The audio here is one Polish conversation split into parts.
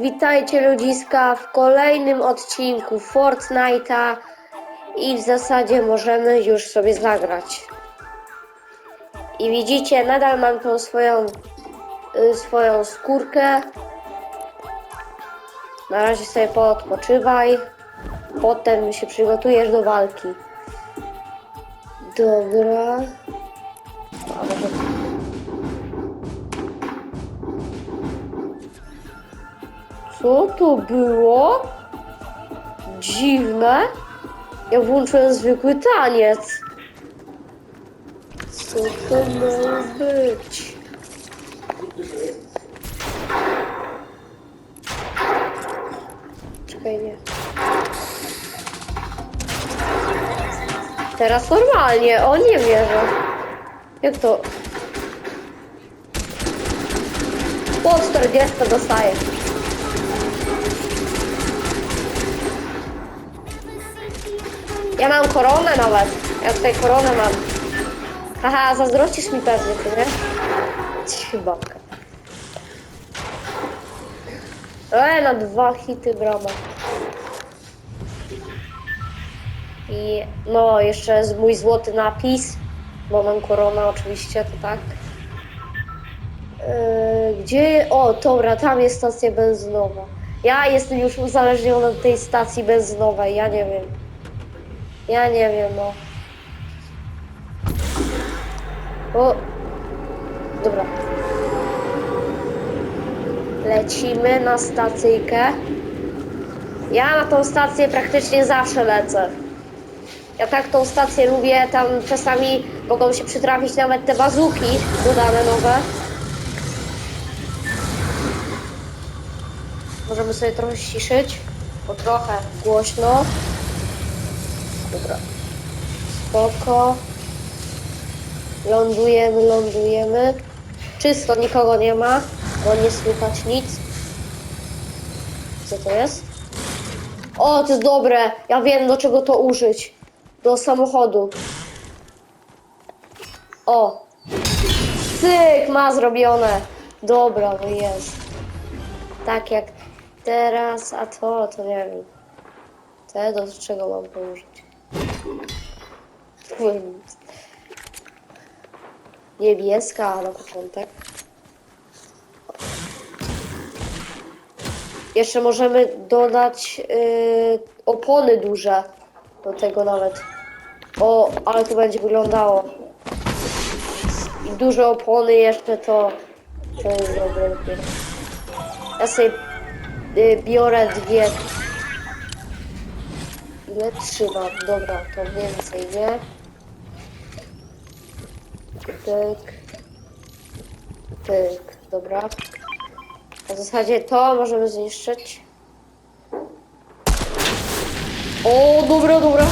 Witajcie ludziska w kolejnym odcinku Fortnite'a i w zasadzie możemy już sobie zagrać. I widzicie, nadal mam tą swoją, y, swoją skórkę. Na razie sobie poodpoczywaj. Potem się przygotujesz do walki. Dobra. Co to było? Dziwne. Ja włączyłem zwykły taniec. Co to ma być? Czekaj, nie. Teraz normalnie, o nie wierzę. Jak to? Po 40 dostaję. Ja mam koronę nawet. Ja tutaj koronę mam. Haha, zazdrościsz mi pewnie, ty nie? Ci babka. E, na dwa hity brama. I no, jeszcze jest mój złoty napis, bo mam koronę oczywiście, to tak. Yy, gdzie? O, dobra, tam jest stacja benzynowa. Ja jestem już uzależniona od tej stacji benzynowej, ja nie wiem. Ja nie wiem, no. O! Dobra. Lecimy na stacyjkę. Ja na tą stację praktycznie zawsze lecę. Ja tak tą stację lubię, tam czasami mogą się przytrafić nawet te bazuki dodane nowe. Możemy sobie trochę ściszyć, bo trochę głośno. Dobra. Spoko. Lądujemy, lądujemy. Czysto, nikogo nie ma, bo nie słychać nic. Co to jest? O, to jest dobre. Ja wiem, do czego to użyć. Do samochodu. O. Cyk, ma zrobione. Dobra, no jest. Tak jak teraz, a to, to nie wiem. Te do czego mam położyć? Niebieska na początek. Jeszcze możemy dodać yy, opony duże do tego nawet. O, ale to będzie wyglądało. I duże opony jeszcze to, to jest dobre. Ja sobie yy, biorę dwie. Ile trzymam? Dobra, to więcej, nie? Tyk. Tyk. Dobra. W zasadzie to możemy zniszczyć. O, dobra, dobra.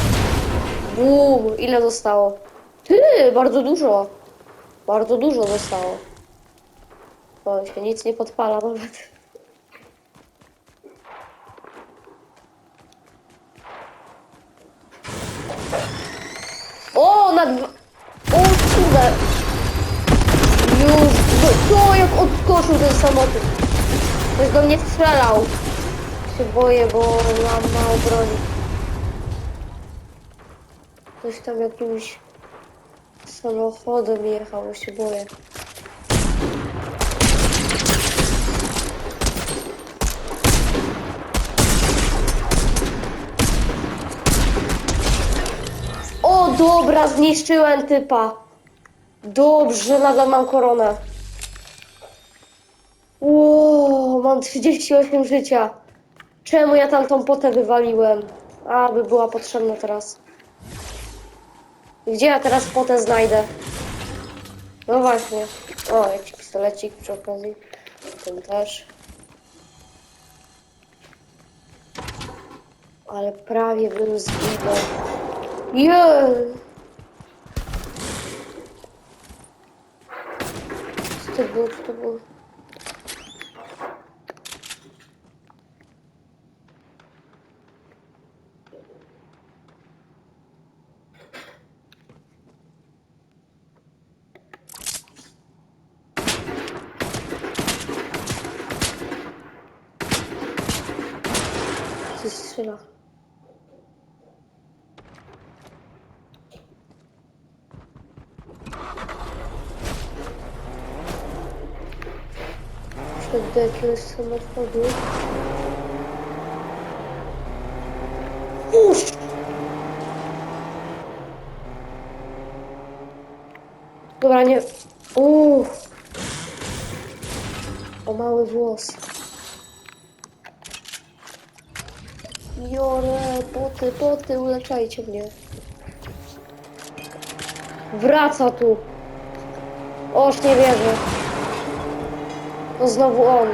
Bum, ile zostało? Ty, bardzo dużo. Bardzo dużo zostało. O, się nic nie podpala nawet. O, na dwa... O, kurde. To jak odskoczył ten samochód. Ktoś do mnie strzelał. Się boję, bo mam mało broni. Ktoś tam jakimś samochodem jechał, się boję. O, dobra, zniszczyłem typa. Dobrze, nadal mam koronę. Mam 38 życia. Czemu ja tam tą potę wywaliłem? A, by była potrzebna teraz. Gdzie ja teraz potę znajdę? No właśnie. O, jakiś pistolecik przy okazji. Ten też. Ale prawie bym zginął. Jej! Co to było? Co to było? Strzela. Przed jakiegoś samochodu. Uż! Dobra, nie. Uuu. O mały włos. Boty, uleczajcie mnie. Wraca tu. Oż nie wierzę. To znowu on.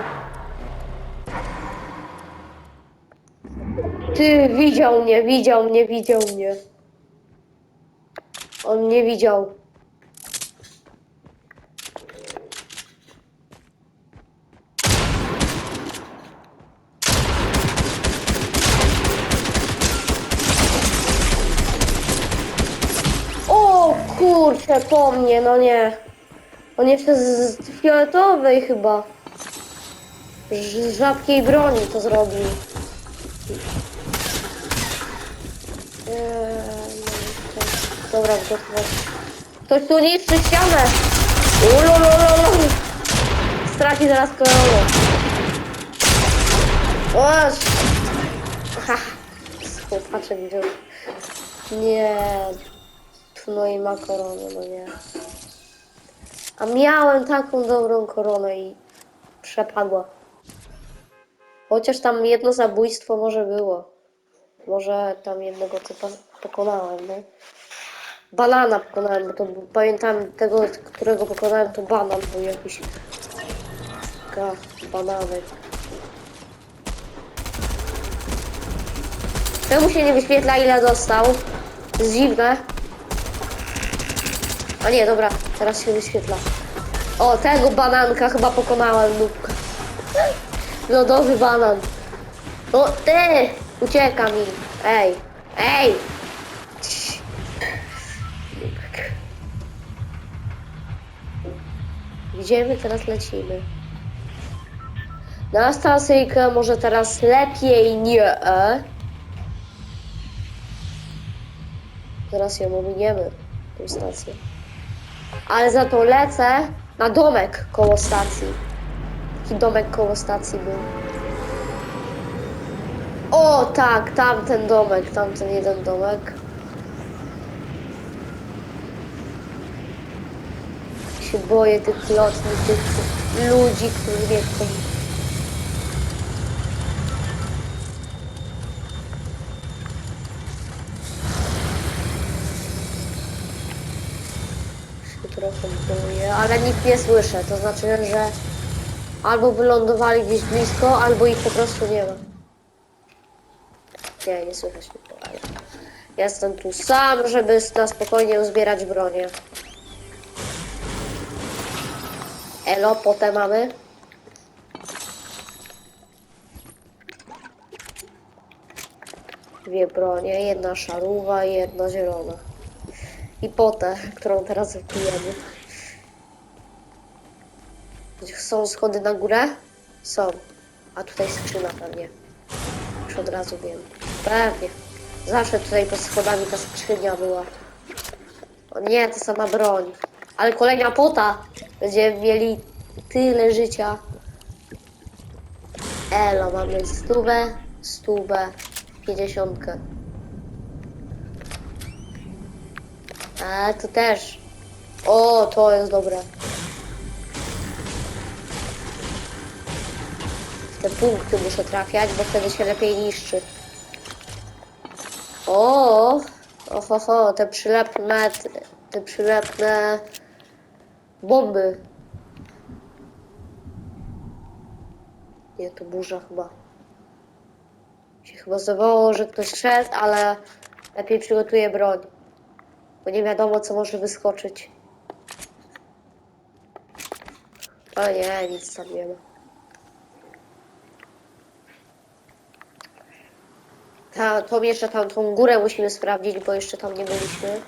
Ty, widział mnie, widział mnie, widział mnie. On mnie widział. O kurczę, po mnie, no nie. On jeszcze z, z fioletowej chyba. Z rzadkiej broni to zrobił. Eee, no i to- Dobra, gotowe. Ktoś tu niszczy ścianę. Ulolololo. Straci zaraz koronę. Oż. Ha. Chłopaczek był. Nie. No i ma koronę, no nie. A miałem taką dobrą koronę i przepadła. Chociaż tam jedno zabójstwo może było. Może tam jednego typa pokonałem, no. Banana pokonałem, bo to pamiętam tego, którego pokonałem, to banan był jakiś. Taka bananek. Czemu się nie wyświetla ile dostał? To jest dziwne. A nie, dobra, teraz się wyświetla. O, tego bananka chyba pokonałem, nóbka. Lodowy banan. O, ty! Ucieka mi. Ej, ej! Gdzie my teraz lecimy? Na stacyjkę może teraz lepiej nie. Zaraz ją ominiemy, tą stację. Ale za to lecę na domek koło stacji. Taki domek koło stacji był. O tak, tamten domek, tamten jeden domek. Się boję tych lotnych, tych ludzi, którzy mnie ale nic nie słyszę, to znaczy, że albo wylądowali gdzieś blisko, albo ich po prostu nie ma. Nie, nie słychać ale jestem tu sam, żeby na spokojnie uzbierać bronię. Elo, potem mamy. Dwie bronie, jedna szaruwa i jedna zielona. I potę, którą teraz wypijemy. Są schody na górę? Są. A tutaj skrzyna pewnie. Już od razu wiem. Pewnie. Zawsze tutaj pod schodami ta skrzynia była. O nie, to sama broń. Ale kolejna pota. Będziemy mieli tyle życia. Elo, mamy stówę, stówę, pięćdziesiątkę. A, to też. O, to jest dobre. W te punkty muszę trafiać, bo wtedy się lepiej niszczy. O, oho, ho, te przylepne, te przylepne bomby. Nie, to burza chyba. Się chyba zdawało, że ktoś szedł, ale lepiej przygotuję broń. Bo nie wiadomo, co może wyskoczyć. Ale nie, nic tam nie ma. Ta, tą jeszcze tam tą górę musimy sprawdzić, bo jeszcze tam nie byliśmy.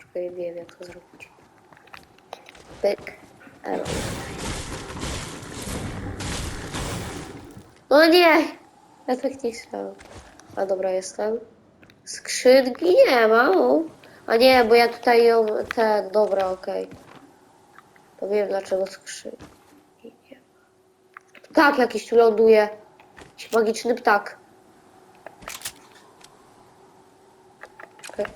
Czekaj, wiem jak to zrobić. Pyk. Elo. No nie! Ja tak nie chciałem. A dobra, jestem. Skrzynki nie ma. A nie, bo ja tutaj ją ten. Dobra, okej. To wiem dlaczego skrzynki nie ma. Ptak jakiś tu ląduje. Jakiś magiczny ptak. Okej.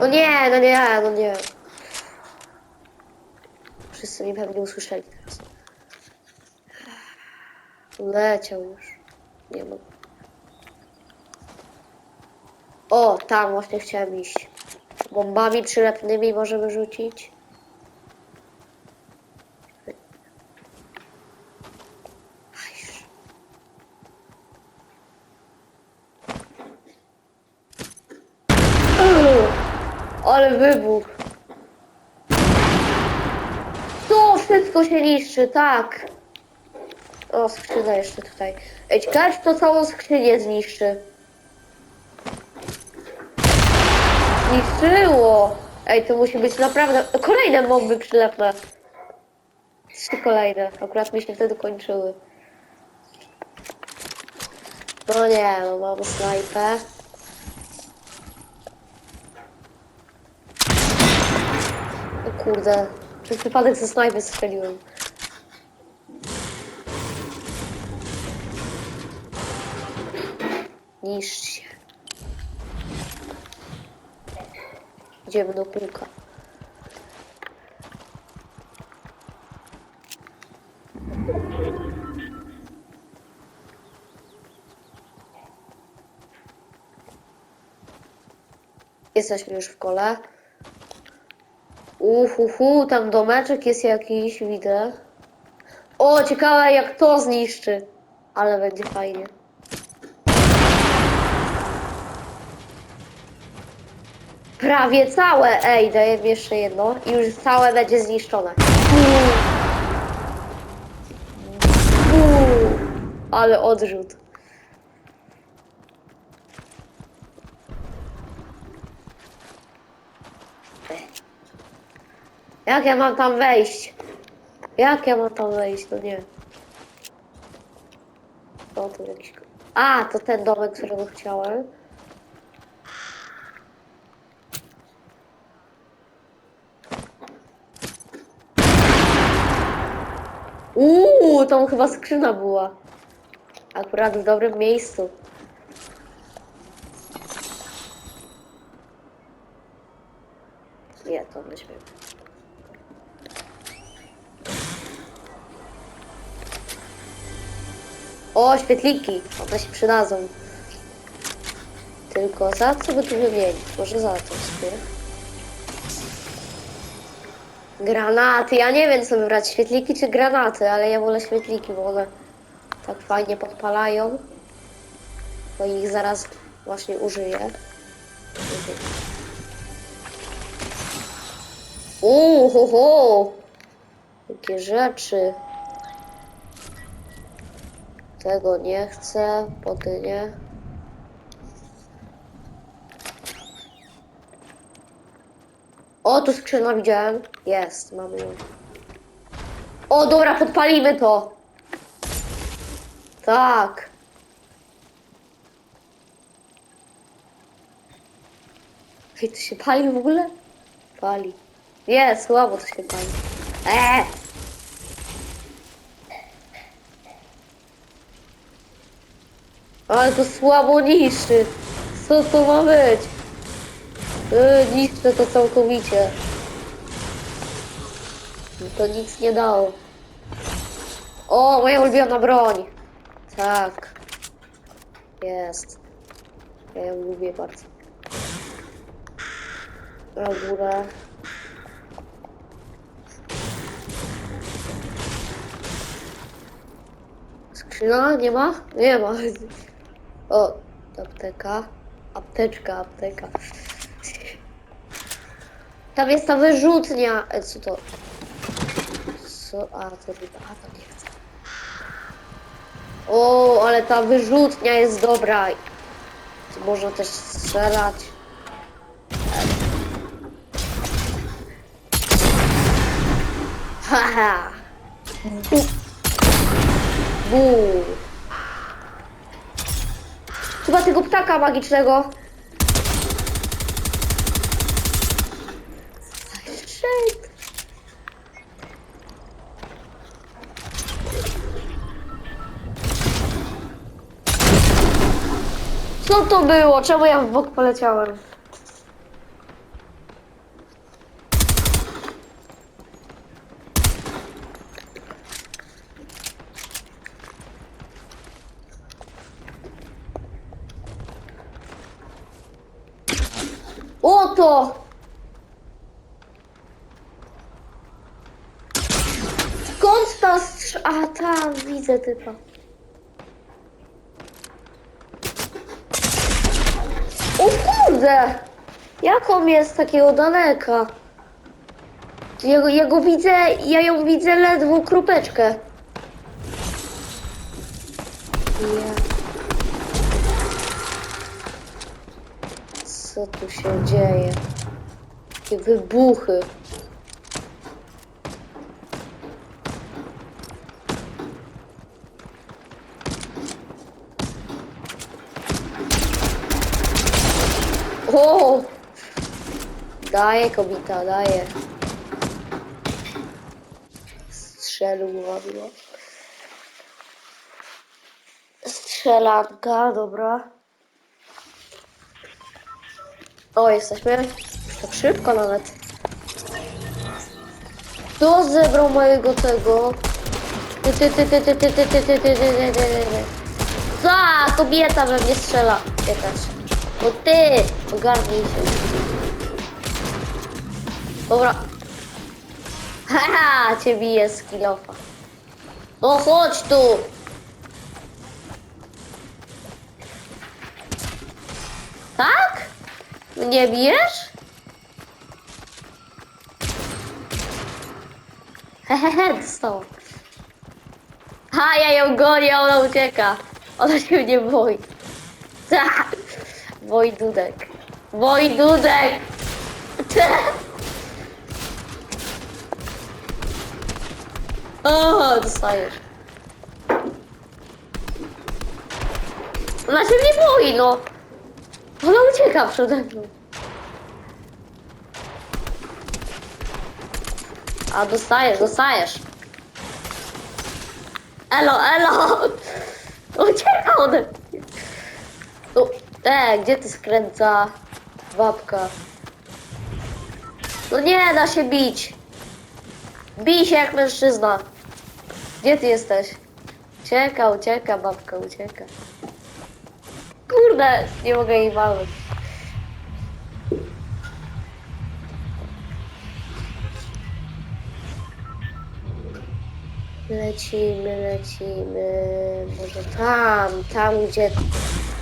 O nie, no nie, no nie. Wszyscy mnie pewnie usłyszeli teraz. Leciał już. Nie ma. O, tam właśnie chciałem iść. Bombami przylepnymi możemy rzucić. Ale wybuch. To wszystko się niszczy, tak. O, skrzynia jeszcze tutaj. Ej, czy to całą skrzynię zniszczy. Zniszczyło! Ej, to musi być naprawdę... Kolejne bomby przylepne. Trzy kolejne. Akurat mi się wtedy kończyły. No nie, no mam snajpę. O kurde. Przez przypadek ze snajpy strzeliłem. Niszcz się. Idziemy do pułka. Jesteśmy już w kole. Uhuhu, tam domeczek jest jakiś, widzę. O, ciekawe jak to zniszczy. Ale będzie fajnie. Prawie całe. Ej, daję jeszcze jedno. I już całe będzie zniszczone. Uuu. Uuu. Ale odrzut. Jak ja mam tam wejść? Jak ja mam tam wejść? No nie. O. A, to ten domek, którego chciałem. Uuu, tam chyba skrzyna była. Akurat w dobrym miejscu. Nie, to weźmiemy. O, świetliki. One się przydadzą. Tylko za co by tu wymienić? Może za to. Granaty. Ja nie wiem, co wybrać. Świetliki czy granaty, ale ja wolę świetliki, bo one tak fajnie podpalają. Bo ich zaraz właśnie użyję. Uuu, ho, ho. Jakie rzeczy. Tego nie chcę, pody nie. O, tu skrzyna widziałem. Jest, mamy ją. O, dobra, podpalimy to. Tak. Ej, to się pali w ogóle? Pali. Nie, słabo to się pali. Eee! Ale to słabo niszczy. Co to ma być? Yy, niszczy to całkowicie. To nic nie dało. O, moja ulubiona broń. Tak. Jest. Ja ją lubię bardzo. Na górę. Skrzyna? Nie ma? Nie ma. O, apteka. Apteczka, apteka. Tam jest ta wyrzutnia. E, co to? Co? A, to ryba. A, to nie chcę. O, ale ta wyrzutnia jest dobra. Tu można też strzelać. Haha! Bu! Bu! Chyba tego ptaka magicznego. Co to było? Czemu ja w bok poleciałem? Oto! Skąd ta strz... A, tam, widzę typa. O kurde! Jak on jest takiego daleka? Ja, go- widzę, ja ją widzę ledwo kropeczkę. Co tu się dzieje? Jakie wybuchy. O! Daje kobita, daje. Strzelił ładnie. Strzelanka, dobra. O, jesteśmy. Tak szybko nawet. Kto zebrał mojego tego? Ty, ty, ty, ty, ty, ty, ty, ty, ty, ty, ty, ty, ty, ty. Za, kobieta we mnie strzela. Jakaś. No ty, ogarnij się. Dobra. Haha, cię bije z kilofa. No chodź tu. Tak? Mnie bijesz? Hehehe, dostała. Ha, ja ją gonię, ona ucieka. Ona się mnie boi. Ta! Wojdudek. Wojdudek! O, dostajesz. Ona się nie boi, no. Ona ucieka przede mną. A dostajesz, dostajesz. Elo, elo! Ucieka ode mnie. E, gdzie ty skręca babka? No nie da się bić. Bij się jak mężczyzna. Gdzie ty jesteś? Ucieka, ucieka, babka, ucieka. Kurde, nie mogę jej walnąć. Lecimy, lecimy. Może tam, tam gdzie.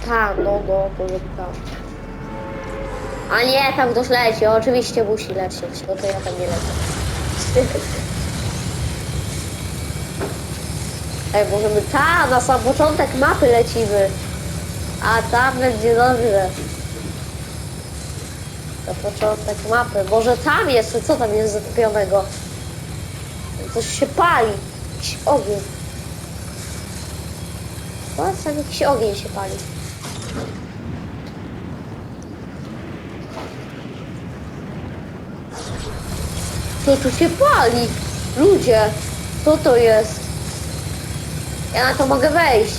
Tam, no, no, może tam. A nie, tam ktoś leci. Oczywiście musi lecieć, no to ja tam nie lecę. Ej, możemy tam, na sam początek mapy lecimy. A tam będzie dobrze. Na początek mapy. Może tam jeszcze, co tam jest zatopionego? Coś się pali. Jakiś ogień. Tam jakiś ogień się pali. Co tu się pali? Ludzie, co to jest? Ja na to mogę wejść.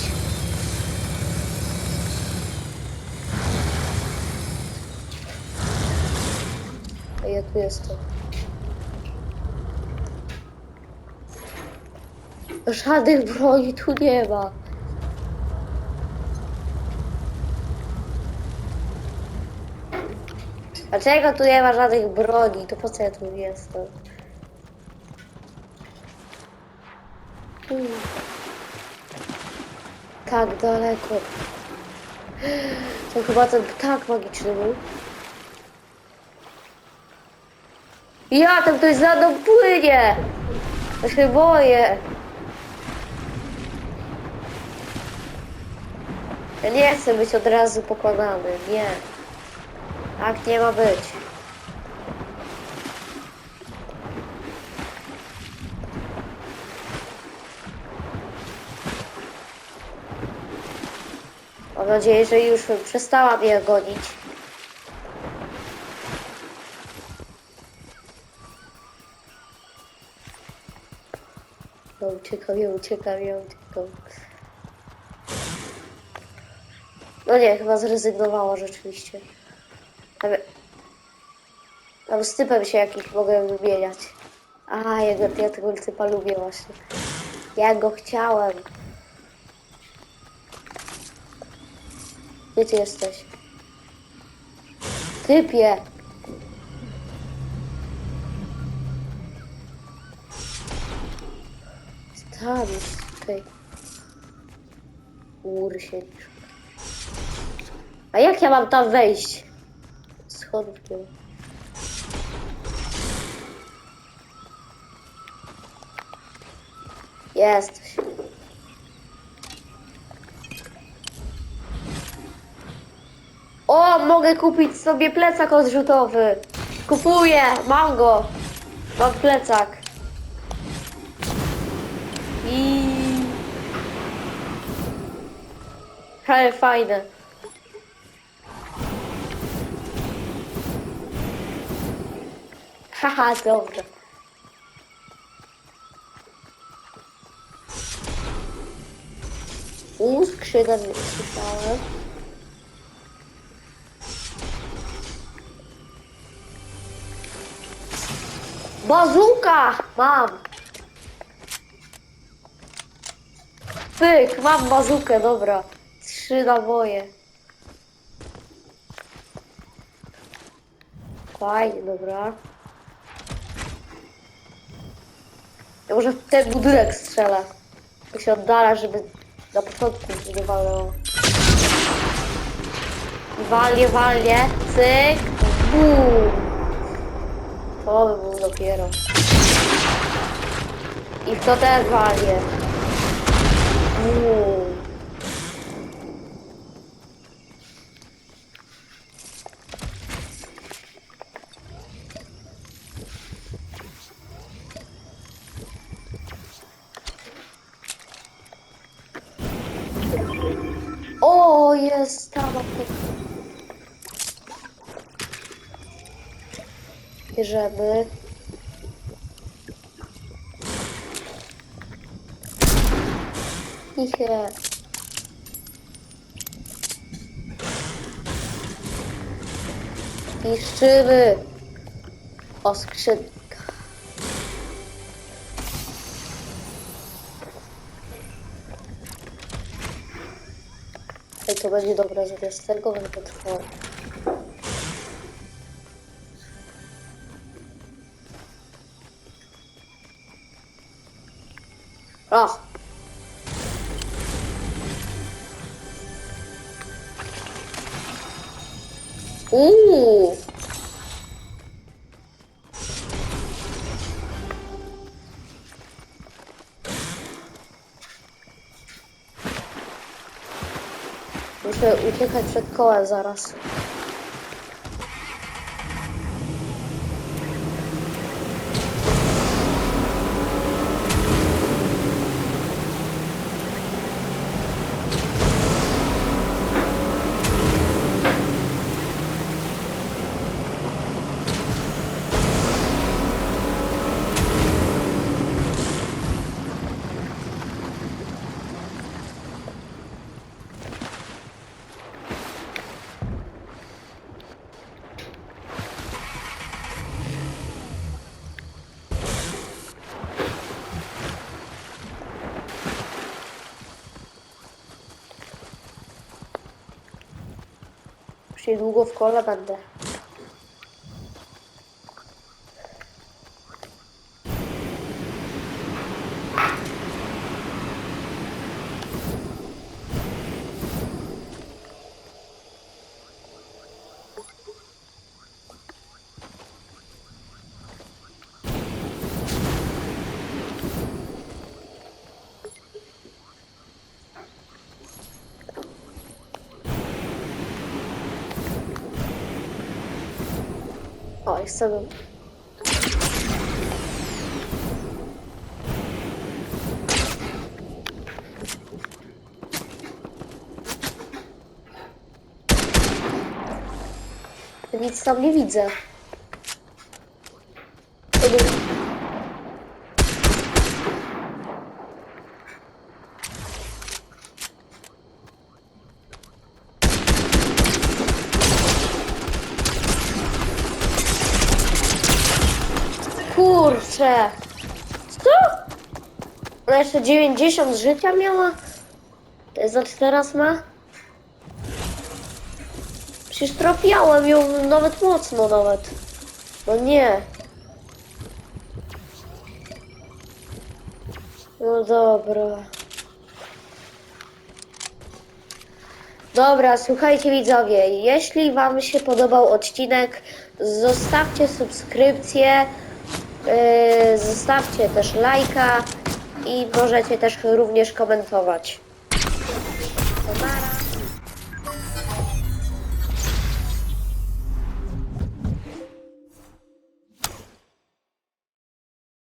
A ja tu jestem. Żadnych broni tu nie ma. Dlaczego tu nie ma żadnych broni? To po co ja tu jestem? Hmm. Tak daleko. To chyba ten ptak magiczny był. Ja tam ktoś za mną płynie! Ja się boję. Ja nie chcę być od razu pokonany, nie. Tak nie ma być. Mam nadzieję, że już przestała mnie gonić. No, uciekam, ja uciekam, ja uciekam. No nie, chyba zrezygnowała rzeczywiście. Tam, tam z typem się jakiś mogę wymieniać. A, go- ja tego typa lubię właśnie. Ja go chciałem. Gdzie ty jesteś? Typie! Tam okej. Góry siedzisz. A jak ja mam tam wejść? Schodów. O, mogę kupić sobie plecak odrzutowy. Kupuję, mam go. Mam plecak. I... Ale fajne. Haha, dobra. U, skrzynek nie słyszałem. Bazuka! Mam! Pyk, mam bazukę, dobra. Trzy naboje. Fajnie, dobra. Ja może w ten budynek strzelę. To się oddala, żeby na początku nie walnęło. I Walnie, walnie. Cyk. Bum. To by był dopiero. I w to też walnie. Bum. Bierzemy. Ich. Niszczymy. O, skrzynka. To będzie dobre zamiast tego, będę trwało. A! Uuu! Muszę uciekać przed kołem zaraz. Już niedługo w kole będę. O, jest. Nic tam nie widzę. Kurczę! Co? Ona jeszcze 90 życia miała? To znaczy teraz ma? Przecież trafiałem ją nawet mocno nawet. No nie. No dobra. Dobra, słuchajcie widzowie, jeśli wam się podobał odcinek, zostawcie subskrypcję, yy, zostawcie też lajka i możecie też również komentować.